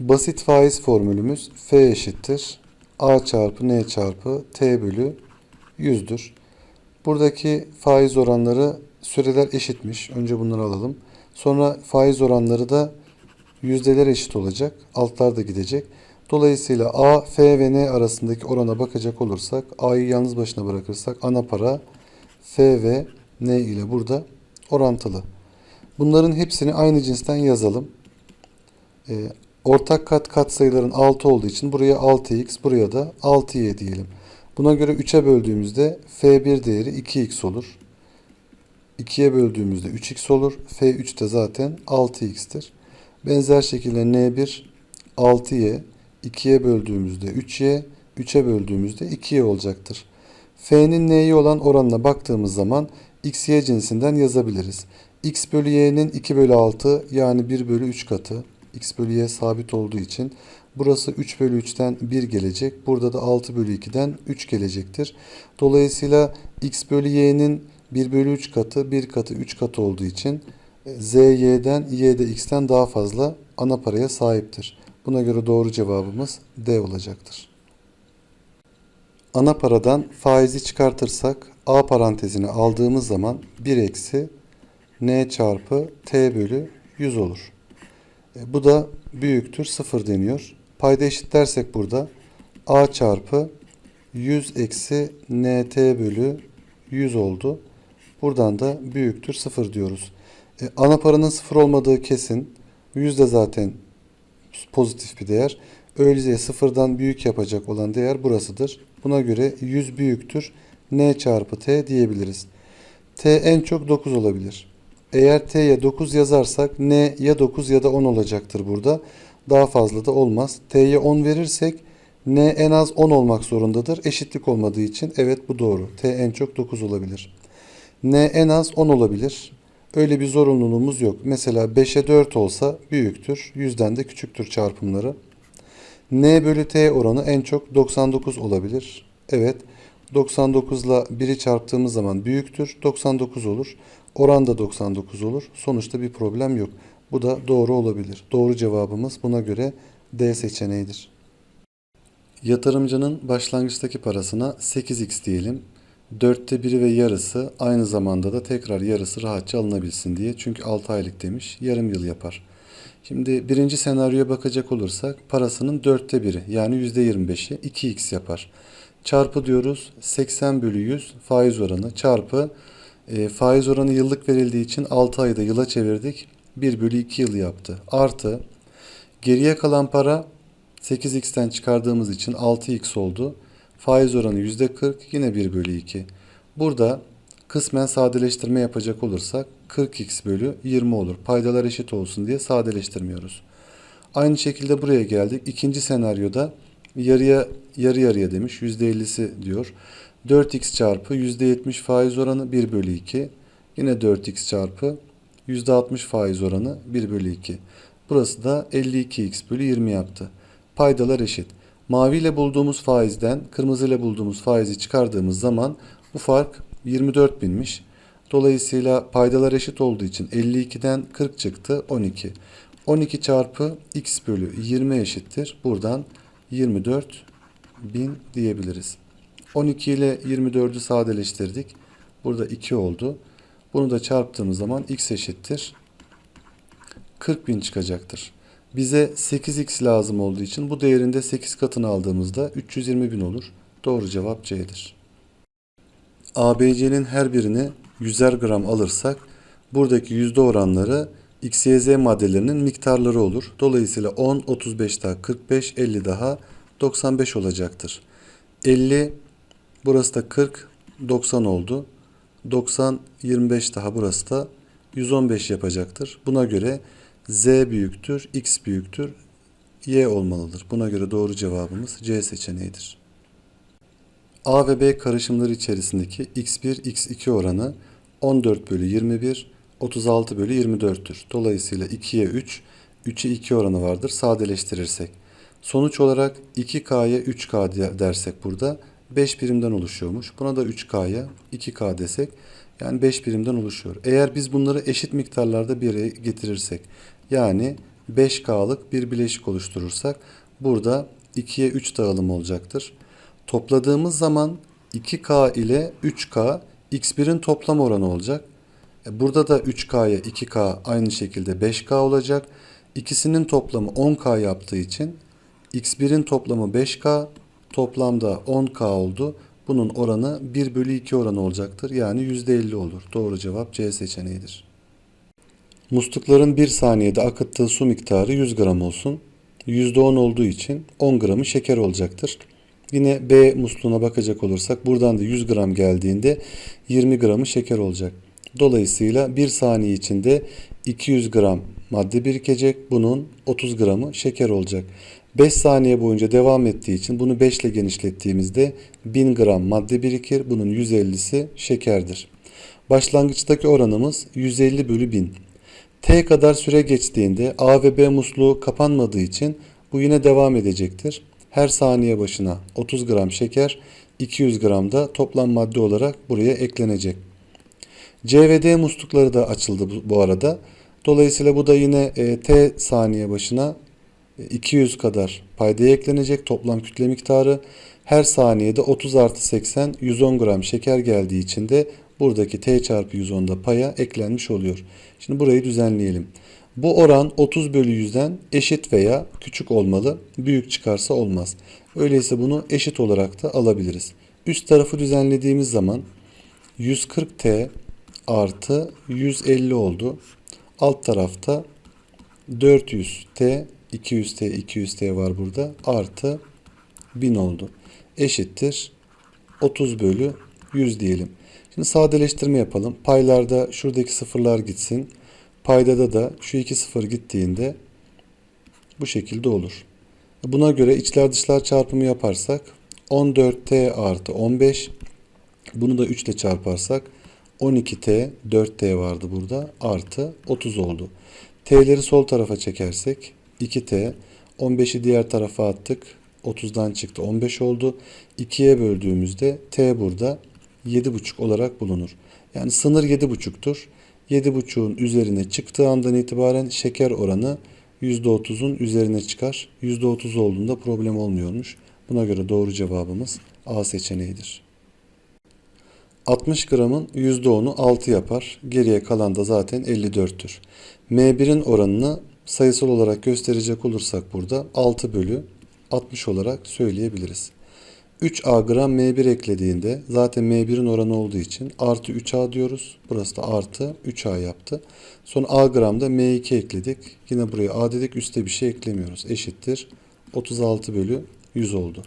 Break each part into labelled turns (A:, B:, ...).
A: Basit faiz formülümüz f eşittir a çarpı n çarpı t bölü 100'dür. Buradaki faiz oranları süreler eşitmiş. Önce bunları alalım. Sonra faiz oranları da yüzdeler eşit olacak. Altlar da gidecek. Dolayısıyla A, F ve N arasındaki orana bakacak olursak A'yı yalnız başına bırakırsak ana para F ve N ile burada orantılı. Bunların hepsini aynı cinsten yazalım. Ee, ortak kat katsayıların 6 olduğu için buraya 6x, buraya da 6y diyelim. Buna göre 3'e böldüğümüzde f1 değeri 2x olur. 2'ye böldüğümüzde 3x olur. f3 de zaten 6x'tir. Benzer şekilde n1 6y, 2'ye böldüğümüzde 3y, 3'e böldüğümüzde 2y olacaktır. F'nin n'ye olan oranına baktığımız zaman x, y cinsinden yazabiliriz. x bölü y'nin 2 bölü 6 yani 1 bölü 3 katı. X bölü y sabit olduğu için burası 3 bölü 3'ten 1 gelecek. Burada da 6 bölü 2'den 3 gelecektir. Dolayısıyla x bölü y'nin 1 bölü 3 katı 1 katı 3 katı olduğu için e, z y'den y de x'ten daha fazla ana paraya sahiptir. Buna göre doğru cevabımız D olacaktır. Ana paradan faizi çıkartırsak A parantezini aldığımız zaman 1 eksi N çarpı T bölü 100 olur. E, bu da büyüktür 0 deniyor. Payda eşitlersek burada A çarpı 100 eksi NT bölü 100 oldu. Buradan da büyüktür 0 diyoruz. E, ana paranın 0 olmadığı kesin. 100 de zaten pozitif bir değer. Öyleyse sıfırdan büyük yapacak olan değer burasıdır. Buna göre 100 büyüktür. N çarpı T diyebiliriz. T en çok 9 olabilir. Eğer T'ye 9 yazarsak N ya 9 ya da 10 olacaktır burada. Daha fazla da olmaz. T'ye 10 verirsek N en az 10 olmak zorundadır. Eşitlik olmadığı için evet bu doğru. T en çok 9 olabilir. N en az 10 olabilir. Öyle bir zorunluluğumuz yok. Mesela 5'e 4 olsa büyüktür. 100'den de küçüktür çarpımları. N bölü T oranı en çok 99 olabilir. Evet 99 ile 1'i çarptığımız zaman büyüktür. 99 olur. Oran da 99 olur. Sonuçta bir problem yok. Bu da doğru olabilir. Doğru cevabımız buna göre D seçeneğidir. Yatırımcının başlangıçtaki parasına 8x diyelim. Dörtte biri ve yarısı aynı zamanda da tekrar yarısı rahatça alınabilsin diye. Çünkü 6 aylık demiş. Yarım yıl yapar. Şimdi birinci senaryoya bakacak olursak parasının dörtte biri yani yüzde 25'i 2x yapar. Çarpı diyoruz 80 bölü 100 faiz oranı çarpı e, faiz oranı yıllık verildiği için 6 ayda yıla çevirdik. 1 bölü 2 yıl yaptı. Artı geriye kalan para 8x'ten çıkardığımız için 6x oldu. Faiz oranı %40 yine 1 bölü 2. Burada kısmen sadeleştirme yapacak olursak 40x bölü 20 olur. Paydalar eşit olsun diye sadeleştirmiyoruz. Aynı şekilde buraya geldik. İkinci senaryoda yarıya yarı yarıya demiş. %50'si diyor. 4x çarpı %70 faiz oranı 1 bölü 2. Yine 4x çarpı %60 faiz oranı 1 bölü 2. Burası da 52x bölü 20 yaptı. Paydalar eşit. Mavi ile bulduğumuz faizden kırmızı ile bulduğumuz faizi çıkardığımız zaman bu fark 24 binmiş. Dolayısıyla paydalar eşit olduğu için 52'den 40 çıktı 12. 12 çarpı x bölü 20 eşittir. Buradan 24 bin diyebiliriz. 12 ile 24'ü sadeleştirdik. Burada 2 oldu. Bunu da çarptığımız zaman x eşittir. 40 bin çıkacaktır. Bize 8x lazım olduğu için bu değerinde 8 katını aldığımızda 320 bin olur. Doğru cevap C'dir. ABC'nin her birini 100'er gram alırsak buradaki yüzde oranları XYZ maddelerinin miktarları olur. Dolayısıyla 10, 35 daha 45, 50 daha 95 olacaktır. 50, burası da 40, 90 oldu. 90, 25 daha burası da 115 yapacaktır. Buna göre Z büyüktür, X büyüktür, Y olmalıdır. Buna göre doğru cevabımız C seçeneğidir. A ve B karışımları içerisindeki x1, x2 oranı 14 bölü 21, 36 bölü 24'tür. Dolayısıyla 2'ye 3, 3'e 2 oranı vardır sadeleştirirsek. Sonuç olarak 2K'ya 3K dersek burada 5 birimden oluşuyormuş. Buna da 3K'ya 2K desek yani 5 birimden oluşuyor. Eğer biz bunları eşit miktarlarda bir araya getirirsek yani 5K'lık bir bileşik oluşturursak burada 2'ye 3 dağılım olacaktır. Topladığımız zaman 2K ile 3K x1'in toplam oranı olacak. E, Burada da 3K'ya 2K aynı şekilde 5K olacak. İkisinin toplamı 10K yaptığı için x1'in toplamı 5K toplamda 10K oldu. Bunun oranı 1 bölü 2 oranı olacaktır. Yani %50 olur. Doğru cevap C seçeneğidir. Muslukların 1 saniyede akıttığı su miktarı 100 gram olsun. %10 olduğu için 10 gramı şeker olacaktır. Yine B musluğuna bakacak olursak buradan da 100 gram geldiğinde 20 gramı şeker olacak. Dolayısıyla 1 saniye içinde 200 gram madde birikecek. Bunun 30 gramı şeker olacak. 5 saniye boyunca devam ettiği için bunu 5 ile genişlettiğimizde 1000 gram madde birikir. Bunun 150'si şekerdir. Başlangıçtaki oranımız 150 bölü 1000. T kadar süre geçtiğinde A ve B musluğu kapanmadığı için bu yine devam edecektir. Her saniye başına 30 gram şeker, 200 gram da toplam madde olarak buraya eklenecek. C ve D muslukları da açıldı bu, bu arada. Dolayısıyla bu da yine e, T saniye başına e, 200 kadar paydaya eklenecek toplam kütle miktarı. Her saniyede 30 artı 80 110 gram şeker geldiği için de buradaki T çarpı 110'da paya eklenmiş oluyor. Şimdi burayı düzenleyelim. Bu oran 30 bölü 100'den eşit veya küçük olmalı. Büyük çıkarsa olmaz. Öyleyse bunu eşit olarak da alabiliriz. Üst tarafı düzenlediğimiz zaman 140T artı 150 oldu. Alt tarafta 400T 200T 200T var burada artı 1000 oldu. Eşittir 30 bölü 100 diyelim. Şimdi sadeleştirme yapalım. Paylarda şuradaki sıfırlar gitsin. Paydada da şu iki sıfır gittiğinde bu şekilde olur. Buna göre içler dışlar çarpımı yaparsak 14t artı 15 bunu da 3 ile çarparsak 12t 4t vardı burada artı 30 oldu. T'leri sol tarafa çekersek 2t 15'i diğer tarafa attık 30'dan çıktı 15 oldu. 2'ye böldüğümüzde t burada 7,5 olarak bulunur. Yani sınır 7,5'tur. 7,5'un üzerine çıktığı andan itibaren şeker oranı %30'un üzerine çıkar. %30 olduğunda problem olmuyormuş. Buna göre doğru cevabımız A seçeneğidir. 60 gramın %10'u 6 yapar. Geriye kalan da zaten 54'tür. M1'in oranını sayısal olarak gösterecek olursak burada 6 bölü 60 olarak söyleyebiliriz. 3A gram M1 eklediğinde zaten M1'in oranı olduğu için artı 3A diyoruz. Burası da artı 3A yaptı. Sonra A gramda M2 ekledik. Yine buraya A dedik üstte bir şey eklemiyoruz. Eşittir. 36 bölü 100 oldu.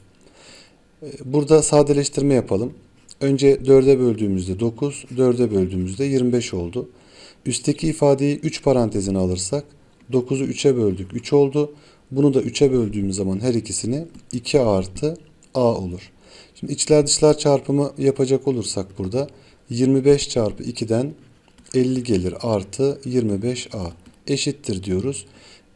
A: Burada sadeleştirme yapalım. Önce 4'e böldüğümüzde 9, 4'e böldüğümüzde 25 oldu. Üstteki ifadeyi 3 parantezine alırsak 9'u 3'e böldük 3 oldu. Bunu da 3'e böldüğümüz zaman her ikisini 2 artı A olur. Şimdi içler dışlar çarpımı yapacak olursak burada 25 çarpı 2'den 50 gelir artı 25A eşittir diyoruz.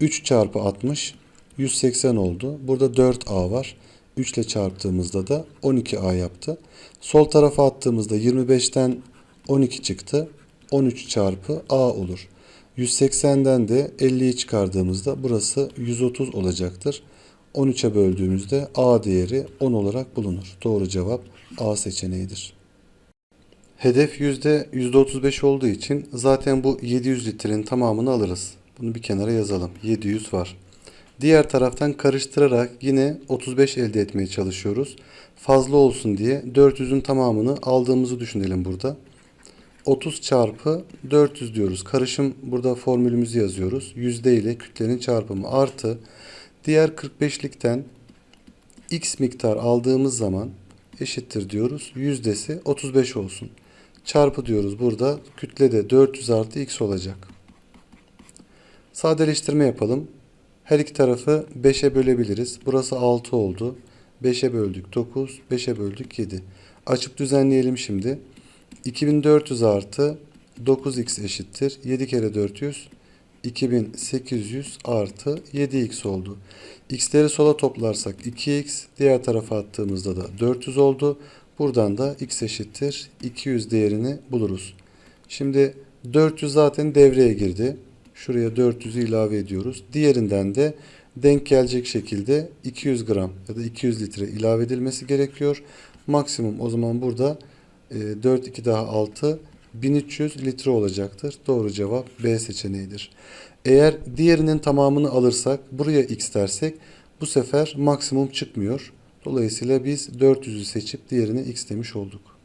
A: 3 çarpı 60 180 oldu. Burada 4A var. 3 ile çarptığımızda da 12A yaptı. Sol tarafa attığımızda 25'ten 12 çıktı. 13 çarpı A olur. 180'den de 50'yi çıkardığımızda burası 130 olacaktır. 13'e böldüğümüzde A değeri 10 olarak bulunur. Doğru cevap A seçeneğidir. Hedef yüzde 35 olduğu için zaten bu 700 litrenin tamamını alırız. Bunu bir kenara yazalım. 700 var. Diğer taraftan karıştırarak yine 35 elde etmeye çalışıyoruz. Fazla olsun diye 400'ün tamamını aldığımızı düşünelim burada. 30 çarpı 400 diyoruz. Karışım burada formülümüzü yazıyoruz. Yüzde ile kütlenin çarpımı artı diğer 45'likten x miktar aldığımız zaman eşittir diyoruz. Yüzdesi 35 olsun. Çarpı diyoruz burada. Kütle de 400 artı x olacak. Sadeleştirme yapalım. Her iki tarafı 5'e bölebiliriz. Burası 6 oldu. 5'e böldük 9, 5'e böldük 7. Açıp düzenleyelim şimdi. 2400 artı 9x eşittir. 7 kere 400 2800 artı 7x oldu. x'leri sola toplarsak 2x, diğer tarafa attığımızda da 400 oldu. Buradan da x eşittir 200 değerini buluruz. Şimdi 400 zaten devreye girdi. Şuraya 400'ü ilave ediyoruz. Diğerinden de denk gelecek şekilde 200 gram ya da 200 litre ilave edilmesi gerekiyor. Maksimum o zaman burada e, 4 2 daha 6 1300 litre olacaktır. Doğru cevap B seçeneğidir. Eğer diğerinin tamamını alırsak buraya x dersek bu sefer maksimum çıkmıyor. Dolayısıyla biz 400'ü seçip diğerine x demiş olduk.